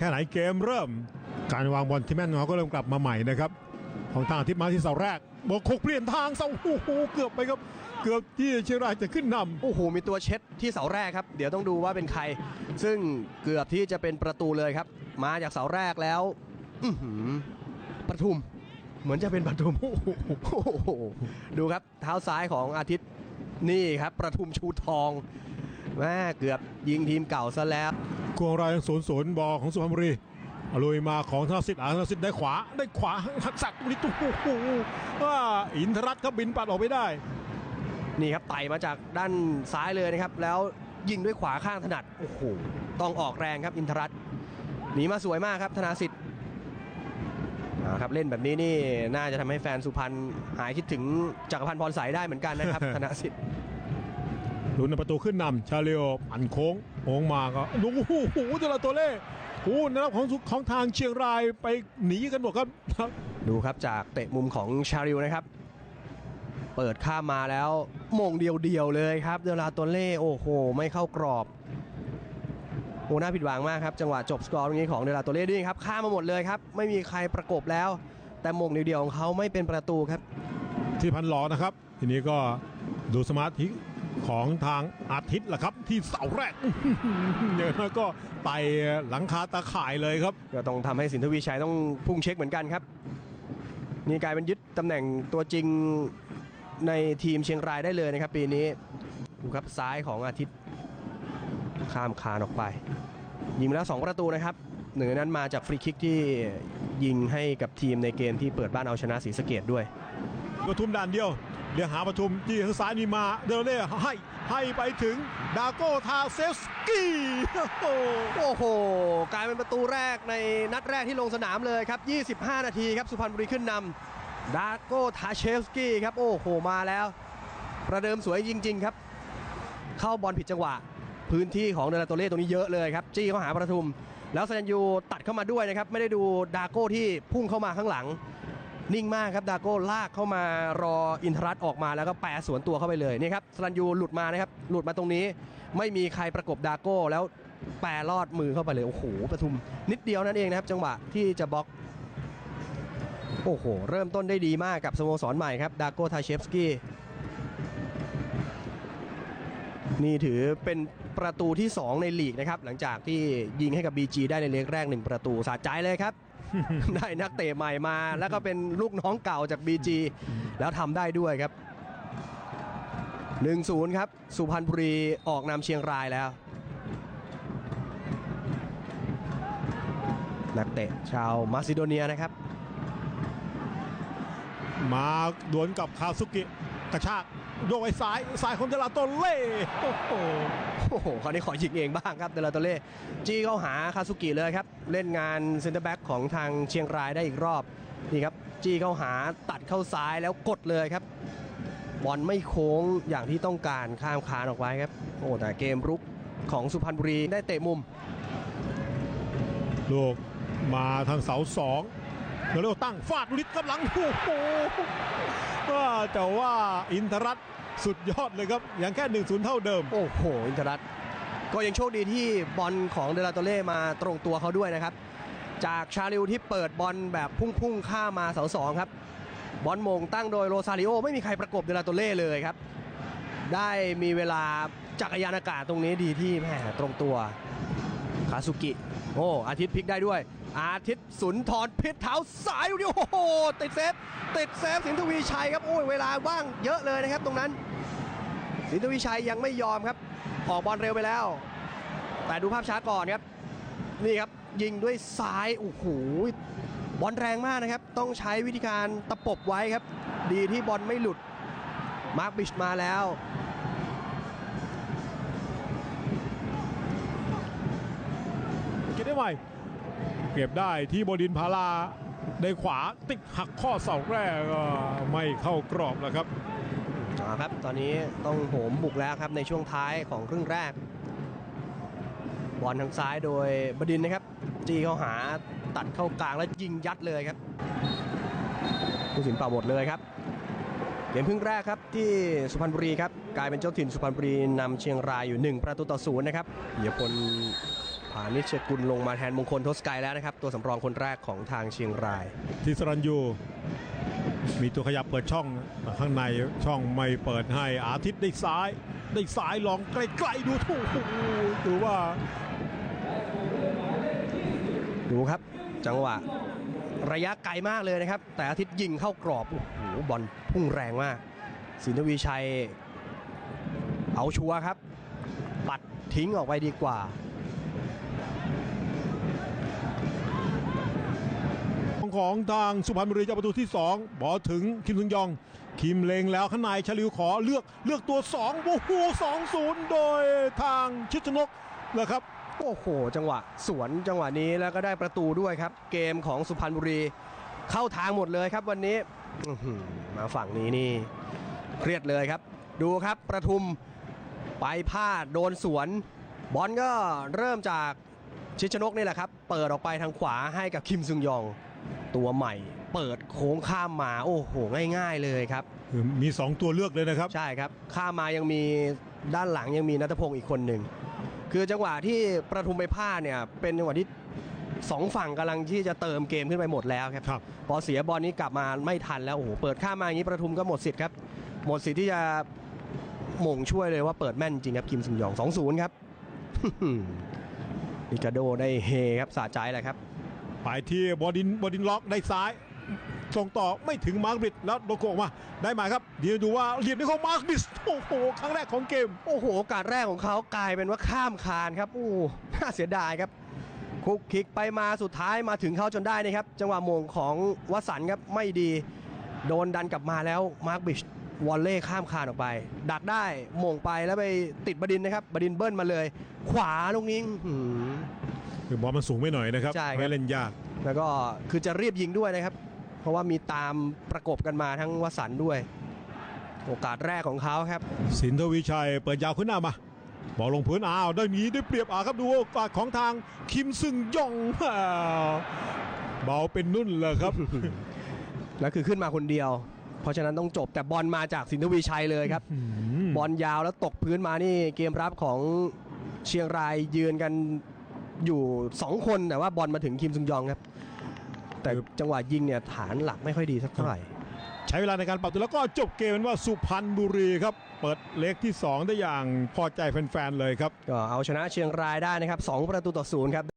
แค่ไหนเกมเริ่ม การวางบอลที่แม่นของเขาก็เริ่มกลับมาใหม่นะครับของทางอาทิตย์มาที่เสาแรกบอกคกเปลี่ยนทางเสาโอ้โหเกือบไปครับ เกือบที่เชียงรายจะขึ้นนำโอ้โหมีตัวเช็ดที่เสาแรกครับ เดี๋ยวต้องดูว่าเป็นใคร ซึ่งเกือบที่จะเป็นประตูเลยครับ มาจากเสาแรกแล้วอื้อหือปทุม เหมือนจะเป็นปทุมโอ้โหดูครับเท้าซ้ายของอาทิตย์นี่ครับประทุมชูทอง แม่เกือบยิงทีมเก่าซะแล้วกวงรายศูนย์ศูนย์บอลของสุพรรณบุรีลุยมาของธนสิทธิ์อ่าธนสิทธิ์ได้ขวา ได้ขวาหักสักนี่ตุ้โอ้โหว่าอินทรัตน์ครับบินปัดออกไปได้ นี่ครับไต่มาจากด้านซ้ายเลยนะครับ แล้วยิงด้วยขวาข้างถนัดโอ้โหต้องออกแรงครับอินทรัตน์หนีมาสวยมากครับธนาสิทธิ์เอาครับเล่นแบบนี้นี่น่าจะทำให้แฟนสุพรรณหายคิดถึงจักรพันธ์พรใสได้เหมือนกันนะครับธนาสิทธิ์ ลุ้นประตูขึ้นนำชาเลโอปั่นโค้งโค้งมาก็ดูโอ้โหเจลาตัวเล่โอ้นะครับของของทางเชียงรายไปหนีกันหมดครับ ดูครับจากเตะมุมของชาริวนะครับ เปิดข้ามมาแล้วมงเดียวๆเลยครับ เดลาตัวเล่โอ้โห ไม่เข้ากรอบโอ้น่าผิดหวังมากครับ จังหวะจบสกอร์ตรงนี้ของเดลาตัวเล่ด้วยครับข้ามมาหมดเลยครับ ไม่มีใครประกบแล้ว แต่มงเดียวๆของเขาไม่เป็นประตูครับ ที่พันหลอนะครับ ทีนี้ก็ดูสมาธิ ของทางอาทิตย์แหละครับ ที่เสาแรกอย่างนั้นก็ไต่หลังคาตาข่ายเลยครับ ก็ต้องทำให้สินทวีชัยต้องพุ่งเช็คเหมือนกันครับ นี่กลายเป็นยึดตำแหน่งตัวจริงในทีมเชียงรายได้เลยนะครับ ปีนี้ดูครับซ้ายของอาทิตย์ ข้ามคานออกไป ยิงไปแล้ว 2 ประตูนะครับหนึ่งในนั้นมาจากฟรีคิกที่ยิงให้กับทีมในเกมที่เปิดบ้านเอาชนะศรีสะเกดด้วยปทุมด่านเดียว เรียกหาปทุมที่ทางซ้ายมีมาเดลเล่ให้ให้ไปถึงดาโกทาเซฟสกี้โอ้โห กลายเป็นประตูแรกในนัดแรกที่ลงสนามเลยครับ 25 นาทีครับสุพรรณบุรีขึ้นนำดาโกทาเชฟสกี้ครับโอ้โหมาแล้ว ประเดิมสวยจริง ๆ ครับ เข้าบอลผิดจังหวะ พื้นที่ของเดลโตเล่ตรงนี้เยอะเลยครับ จี้เข้าหาประทุม แล้วสัญญูตัดเข้ามาด้วยนะครับไม่ได้ดูดาโก้ที่พุ่งเข้ามาข้างหลัง นิ่งมากครับดาโก้ลากเข้ามารออินทรัตออกมาแล้วก็แปรสวนตัวเข้าไปเลยนี่ครับสรันยูหลุดมานะครับหลุดมาตรงนี้ ไม่มีใครประกบดาโก้แล้วแปรลอดมือเข้าไปเลยโอ้โหประทุมนิดเดียวนั่นเองนะครับ จังหวะที่จะบล็อกโอ้โหเริ่มต้นได้ดีมากกับสโมสรใหม่ครับดาโก้ทาเชฟสกี้นี่ถือเป็นประตูที่ 2 ในลีกนะครับ หลังจากที่ยิงให้กับ BG ได้ในเล็กแรก 1 ประตูสะใจเลยครับ ได้นักเตะใหม่มา แล้วก็เป็นลูกน้องเก่าจาก BG แล้วทำได้ด้วยครับ 1-0 ครับ สุพรรณบุรีออกนำเชียงรายแล้ว นักเตะชาวมาซิโดเนียนะครับ มาดวลกับคาซุกิกระชาก โยกไอ้ซ้ายซ้ายของเดลาโตเล่โอ้โหโอ้โหคราวนี้ขอยิงเองบ้างครับเดลาโตเล่จี้เข้าหาคาซุกิเลยครับ เล่นงานเซนเตอร์แบ็กของทางเชียงรายได้อีกรอบนี่ครับจี้เข้าหาตัดเข้าซ้ายแล้วกดเลยครับบอลไม่โค้งอย่างที่ต้องการข้ามคานออกไปครับโอ้แต่เกมรุกของสุพรรณบุรีได้เตะมุม ลูกมาทางเสาสองเดลเล่ตั้งฟาดลิดกำลังโอ้โหว่า แต่ว่าอินทรัตสุดยอดเลยครับอย่างแค่1นศูนย์เท่าเดิม โอ้โห อินทรัตก็ยังโชคดีที่บอลของเดลาโตเล่มาตรงตัวเขาด้วยนะครับ จากชาลิวที่เปิดบอลแบบพุ่งๆข้ามาเสาสองครับ บอลมงตั้งโดยโรซาริโอ ไม่มีใครประกบเดลาโตเล่เลยครับ ได้มีเวลาจักรยานอากาศตรงนี้ดีที่แหมตรงตัวคาซุกิ โอ้อาทิตย์พลิกได้ด้วย อาทิตย์สุนทรพิษเท้าสายอยู่เดียวโอ้โหติดเซฟติดเซฟสินทวีชัยครับโอ้ยเวลาว่างเยอะเลยนะครับตรงนั้น สินทวีชัยยังไม่ยอมครับ ออกบอลเร็วไปแล้ว แต่ดูภาพช้าก่อนครับ นี่ครับยิงด้วยซ้ายโอ้โหบอลแรงมากนะครับ ต้องใช้วิธีการตะปบไว้ครับ ดีที่บอลไม่หลุด มาร์คบิชมาแล้วเก็บได้ไหม เก็บได้ที่บดินพาราได้ขวาติดหักข้อเสาแรกก็ไม่เข้ากรอบแล้วครับครับตอนนี้ต้องโหมบุกแล้วครับในช่วงท้ายของครึ่งแรก บอลทางซ้ายโดยบดินนะครับ จีเข้าหาตัดเข้ากลางแล้วยิงยัดเลยครับผู้สินเป่าหมดเลยครับเกมครึ่งแรกครับที่สุพรรณบุรีครับกลายเป็นเจ้าถิ่นสุพรรณบุรีนำเชียงรายอยู่ 1 ประตูต่อศูนย์นะครับเดี๋ยวพล ผานิชกุลลงมาแทนมงคลทศกัยแล้วนะครับ ตัวสำรองคนแรกของทางเชียงรายที่สรัญยูมีตัวขยับเปิดช่องข้างในช่องไม่เปิดให้อาทิตย์ได้ซ้าย ได้ซ้ายลองใกล้ๆดูถูกดูว่า ดูครับ จังหวะ ระยะไกลมากเลยนะครับ แต่อาทิตย์ยิงเข้ากรอบโอ้โหบอลพุ่งแรงมากสินทวีชัย เอาชัวร์ครับ ปัดทิ้งออกไปดีกว่า ของทางสุพรรณบุรีเจ้าประตูที่ 2 บอลถึงคิมซุงยอง คิมเลงแล้วข้างในชลิวขอเลือกเลือกตัว2โอ้โห2-0โดยทางชิดชนกนะครับโอ้โห จังหวะสวนจังหวะนี้แล้วก็ได้ประตูด้วยครับ เกมของสุพรรณบุรี เข้าทางหมดเลยครับวันนี้มาฝั่งนี้นี่เครียดเลยครับ ดูครับประทุมไปพลาดโดนสวน บอลก็เริ่มจากชิดชนกนี่แหละครับ เปิดออกไปทางขวาให้กับคิมซุงยอง ตัวใหม่ เปิดโค้งข้ามมาโอ้โหง่าย ๆเลยครับคือมี 2 ตัวเลือกเลยนะครับ ใช่ครับข้ามมายังมีด้านหลังยังมีนัทพงศ์อีกคนหนึ่งคือจังหวะที่ประทุมไปพลาดเนี่ยเป็นจังหวะที่สองฝั่งกำลังที่จะเติมเกมขึ้นไปหมดแล้วครับครับพอเสียบอลนี้กลับมาไม่ทันแล้วโอ้โหเปิดข้ามมาอย่างนี้ประทุมก็หมดสิทธิ์ครับหมดสิทธิ์ที่จะหม่งช่วยเลยว่าเปิดแม่นจริงครับคิมซุงยอง2-0ครับนิกาโดได้เฮครับสะใจแหละครับ ไปที่บอดินบอดินล็อกได้ซ้ายส่งต่อไม่ถึงมาร์คบิดแล้วโดโกงมา ได้มาครับ เดี๋ยวดูว่าเหรียญนี้ของมาร์คบิดโอ้โหครั้งแรกของเกม โอ้โหโอกาสแรกของเขากลายเป็นว่าข้ามคานครับโอ้หน่าเสียดายครับคุกคิกไปมาสุดท้ายมาถึงเขาจนได้นะครับ จังหวะมงของวสันครับไม่ดี โดนดันกลับมาแล้วมาร์คบิชวอลเล่ข้ามคานออกไป ดักได้มงไปแล้วไปติดบดินนะครับบดินเบิ้ลมาเลย ขวาลูกนี้ คือบอลมันสูงไปหน่อยนะครับใช่ครับ ไม่เล่นยาก แล้วก็คือจะรีบยิงด้วยนะครับ เพราะว่ามีตามประกบกันมาทั้งวสันต์ด้วย โอกาสแรกของเขาครับ สินทวีชัยเปิดยาวขึ้นหน้ามาบอลลงพื้นอ้าวได้หนีได้เปรียบอ่าครับดูโอกาสของทางคิมซึงยองอ้าวเบาเป็นนุ่นเลยครับ แล้วคือขึ้นมาคนเดียว เพราะฉะนั้นต้องจบแต่บอลมาจากสินทวีชัยเลยครับอืมบอลยาวแล้วตกพื้นมานี่เกมรับของเชียงรายยืนกัน อยู่ 2 คนแต่ว่าบอลมาถึงคิมซุงยองครับ แต่จังหวะยิงเนี่ยฐานหลักไม่ค่อยดีสักเท่าไหร่ ใช้เวลาในการปรับตัวแล้วก็จบเกมเป็นว่าสุพรรณบุรีครับ เปิดเล็กที่ 2 ได้อย่างพอใจแฟนๆเลยครับ ก็เอาชนะเชียงรายได้นะครับ 2 ประตูต่อศูนย์ครับ